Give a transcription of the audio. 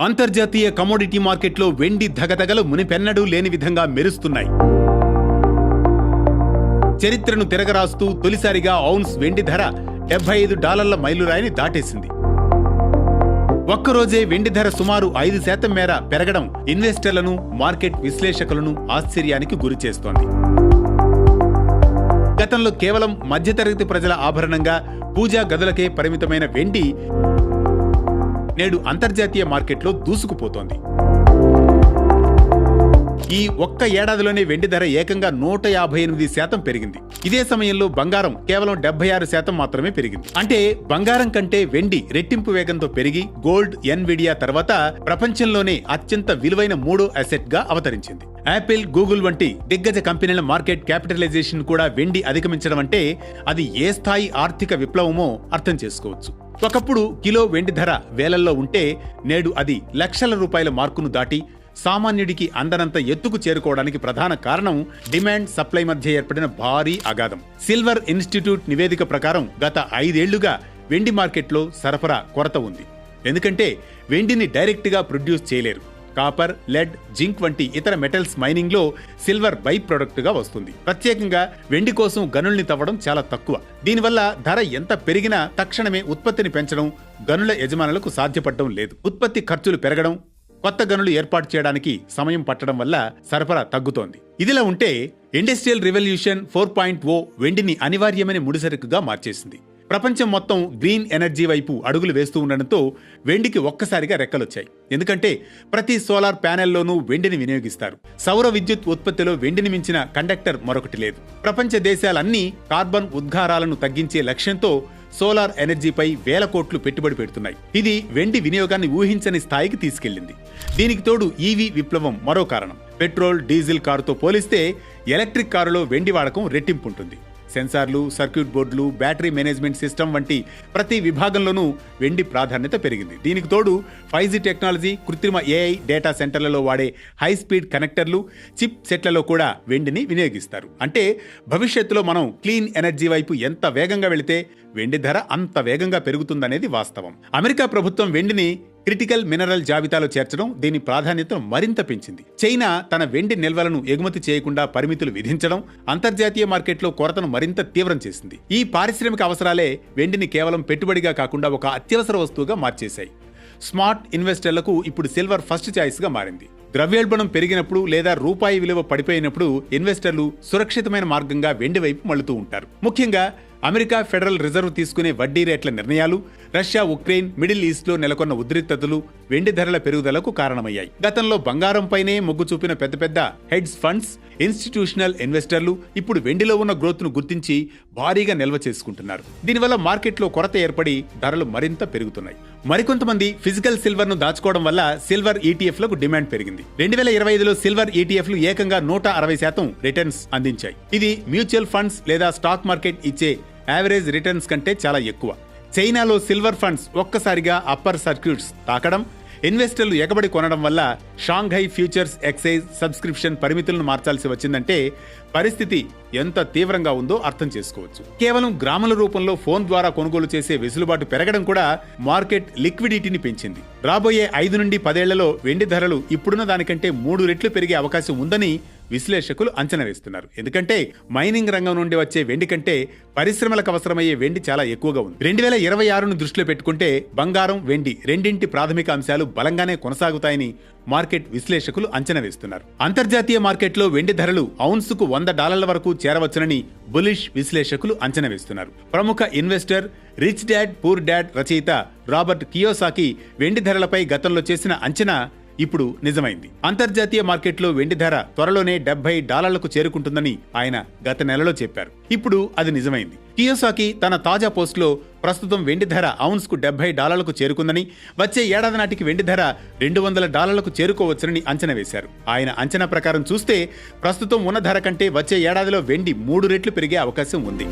అంతర్జాతీయ కమోడిటీ మార్కెట్లో వెండి ధగధగలు మునిపెన్నడూ లేని విధంగా మెరుస్తున్నాయి. చరిత్రను తిరగరాస్తూ తొలిసారిగా ఔన్స్ వెండి ధర డెబ్బై ఐదు డాలర్ల మైలురాయిని దాటేసింది. ఒక్కరోజే వెండి ధర సుమారు ఐదు శాతం మేర పెరగడం ఇన్వెస్టర్లను మార్కెట్ విశ్లేషకులను ఆశ్చర్యానికి గురిచేస్తోంది. గతంలో కేవలం మధ్యతరగతి ప్రజల ఆభరణంగా పూజా గదులకే పరిమితమైన వెండి నేడు అంతర్జాతీయ మార్కెట్లో దూసుకుపోతోంది. ఈ ఒక్క ఏడాదిలోనే వెండి ధర ఏకంగా నూట యాభై ఎనిమిది శాతం పెరిగింది. ఇదే సమయంలో బంగారం కేవలం డెబ్బై ఆరు శాతం మాత్రమే పెరిగింది. అంటే బంగారం కంటే వెండి రెట్టింపు వేగంతో పెరిగి గోల్డ్ ఎన్విడియా తర్వాత ప్రపంచంలోనే అత్యంత విలువైన మూడో అసెట్గా అవతరించింది. యాపిల్ గూగుల్ వంటి దిగ్గజ కంపెనీల మార్కెట్ క్యాపిటలైజేషన్ కూడా వెండి అధిగమించడం అంటే అది ఏ స్థాయి ఆర్థిక విప్లవమో అర్థం చేసుకోవచ్చు. ఒకప్పుడు కిలో వెండి ధర వేలల్లో ఉంటే నేడు అది లక్షల రూపాయల మార్కును దాటి సామాన్యుడికి అందనంత ఎత్తుకు చేరుకోవడానికి ప్రధాన కారణం డిమాండ్ సప్లై మధ్య ఏర్పడిన భారీ అగాధం. సిల్వర్ ఇన్స్టిట్యూట్ నివేదిక ప్రకారం గత ఐదేళ్ళుగా వెండి మార్కెట్లో సరఫరా కొరత ఉంది. ఎందుకంటే వెండిని డైరెక్ట్గా ప్రొడ్యూస్ చేయలేరు. కాపర్ లెడ్ జింక్ వంటి ఇతర మెటల్స్ మైనింగ్లో సిల్వర్ బై ప్రొడక్ట్గా వస్తుంది. ప్రత్యేకంగా వెండి కోసం గనుల్ని తవ్వడం చాలా తక్కువ. దీనివల్ల ధర ఎంత పెరిగినా తక్షణమే ఉత్పత్తిని పెంచడం గనుల యజమానులకు సాధ్యపడడం లేదు. ఉత్పత్తి ఖర్చులు పెరగడం కొత్త గనులు ఏర్పాటు చేయడానికి సమయం పట్టడం వల్ల సరఫరా తగ్గుతోంది. ఇదిలా ఉంటే industrial revolution four point O వెండిని అనివార్యమైన ముడిసరుకుగా మార్చేసింది. ప్రపంచం మొత్తం గ్రీన్ ఎనర్జీ వైపు అడుగులు వేస్తూ ఉండడంతో వెండికి ఒక్కసారిగా రెక్కలొచ్చాయి. ఎందుకంటే ప్రతి సోలార్ ప్యానెల్లోనూ వెండిని వినియోగిస్తారు. సౌర విద్యుత్ ఉత్పత్తిలో వెండిని మించిన కండక్టర్ మరొకటి లేదు. ప్రపంచ దేశాలన్నీ కార్బన్ ఉద్గారాలను తగ్గించే లక్ష్యంతో సోలార్ ఎనర్జీపై వేల కోట్లు పెట్టుబడి పెడుతున్నాయి. ఇది వెండి వినియోగాన్ని ఊహించని స్థాయికి తీసుకెళ్ళింది దీనికి తోడు ఈవీ విప్లవం మరో కారణం. పెట్రోల్ డీజిల్ కారుతో పోలిస్తే ఎలక్ట్రిక్ కారులో వెండి వాడకం రెట్టింపు ఉంటుంది. సెన్సార్లు సర్క్యూట్ బోర్డులు బ్యాటరీ మేనేజ్మెంట్ సిస్టమ్ వంటి ప్రతి విభాగంలోనూ వెండి ప్రాధాన్యత పెరిగింది. దీనికి తోడు ఫైవ్ జీ టెక్నాలజీ కృత్రిమ ఏఐ డేటా సెంటర్లలో వాడే హై స్పీడ్ కనెక్టర్లు చిప్ సెట్లలో కూడా వెండిని వినియోగిస్తారు. అంటే భవిష్యత్తులో మనం క్లీన్ ఎనర్జీ వైపు ఎంత వేగంగా వెళితే వెండి ధర అంత వేగంగా పెరుగుతుందనేది వాస్తవం. అమెరికా ప్రభుత్వం వెండిని క్రిటికల్ మినరల్ జాబితాలో చేర్చడం దీని ప్రాధాన్యతను మరింత పెంచింది. చైనా తన వెండి నిల్వలను ఎగుమతి చేయకుండా పరిమితులు విధించడం అంతర్జాతీయ మార్కెట్లో కొరతను మరింత తీవ్రం చేసింది. ఈ పారిశ్రామిక అవసరాలే వెండిని కేవలం పెట్టుబడిగా కాకుండా ఒక అత్యవసర వస్తువుగా మార్చేశాయి. స్మార్ట్ ఇన్వెస్టర్లకు ఇప్పుడు సిల్వర్ ఫస్ట్ ఛాయిస్గా మారింది. ద్రవ్యోల్బణం పెరిగినప్పుడు లేదా రూపాయి విలువ పడిపోయినప్పుడు ఇన్వెస్టర్లు సురక్షితమైన మార్గంగా వెండి వైపు మళ్ళుతూ ఉంటారు. ముఖ్యంగా అమెరికా ఫెడరల్ రిజర్వ్ తీసుకునే వడ్డీ రేట్ల నిర్ణయాలు రష్యా ఉక్రెయిన్ మిడిల్ ఈస్ట్లో నెలకొన్న ఉద్రిక్తతలు వెండి ధరల పెరుగుదలకు కారణమయ్యాయి. గతంలో బంగారంపైనే మొగ్గు చూపిన పెద్ద పెద్ద హెడ్స్ ఫండ్స్ ఇన్స్టిట్యూషనల్ ఇన్వెస్టర్లు ఇప్పుడు వెండిలో ఉన్న గ్రోత్ను గుర్తించి భారీగా నిల్వ చేసుకుంటున్నారు. దీనివల్ల మార్కెట్లో కొరత ఏర్పడి ధరలు మరింత పెరుగుతున్నాయి. మరికొంతమంది ఫిజికల్ సిల్వర్ను దాచుకోవడం వల్ల సిల్వర్ ఈటీఎఫ్లకు డిమాండ్ పెరిగింది. రెండు వేల ఇరవై ఐదులో సిల్వర్ ఈటీఎఫ్లు ఏకంగా నూట అరవై శాతం రిటర్న్స్ అందించాయి. ఇది మ్యూచువల్ ఫండ్స్ లేదా స్టాక్ మార్కెట్ ఇచ్చే యావరేజ్ రిటర్న్స్ కంటే చాలా ఎక్కువ. చైనాలో సిల్వర్ ఫండ్స్ ఒక్కసారిగా అప్పర్ సర్క్యూట్స్ తాకడం ఇన్వెస్టర్లు ఎగబడి కొనడం వల్ల షాంఘై ఫ్యూచర్స్ ఎక్సైజ్ సబ్స్క్రిప్షన్ పరిమితులను మార్చాల్సి వచ్చిందంటే పరిస్థితి ఎంత తీవ్రంగా ఉందో అర్థం చేసుకోవచ్చు. కేవలం గ్రాముల రూపంలో ఫోన్ ద్వారా కొనుగోలు చేసే వెసులుబాటు పెరగడం కూడా మార్కెట్ లిక్విడిటీని పెంచింది. రాబోయే ఐదు నుండి పదేళ్ళలో వెండి ధరలు ఇప్పుడున్న దానికంటే మూడు రెట్లు పెరిగే అవకాశం ఉందని విశ్లేషకులు అంచనా వేస్తున్నారు. ఎందుకంటే మైనింగ్ రంగం నుండి వచ్చే వెండి కంటే పరిశ్రమలకు అవసరమయ్యే వెండి చాలా ఎక్కువగా ఉంది. రెండు వేల ఇరవై ఆరును దృష్టిలో పెట్టుకుంటే బంగారం వెండి రెండింటి ప్రాథమిక అంశాలు బలంగానే కొనసాగుతాయని మార్కెట్ విశ్లేషకులు అంచనా వేస్తున్నారు. అంతర్జాతీయ మార్కెట్లో వెండి ధరలు ఔన్సుకు వంద డాలర్ల వరకు చేరవచ్చునని బులిష్ విశ్లేషకులు అంచనా వేస్తున్నారు. ప్రముఖ investor rich dad poor dad రచయిత రాబర్ట్ కియోసాకి వెండి ధరలపై గతంలో చేసిన అంచనా ఇప్పుడు నిజమైంది. అంతర్జాతీయ మార్కెట్లో వెండి ధర త్వరలోనే డెబ్బై డాలర్లకు చేరుకుంటుందని ఆయన గత నెలలో చెప్పారు. ఇప్పుడు అది నిజమైంది. కియోసాకి తన తాజా పోస్ట్లో ప్రస్తుతం వెండి ధర ఔన్స్కు డెబ్బై డాలర్లకు చేరుకుందని వచ్చే ఏడాది నాటికి వెండి ధర రెండు వందల డాలర్లకు చేరుకోవచ్చునని అంచనా వేశారు. ఆయన అంచనా ప్రకారం చూస్తే ప్రస్తుతం ఉన్న ధర కంటే వచ్చే ఏడాదిలో వెండి మూడు రెట్లు పెరిగే అవకాశం ఉంది.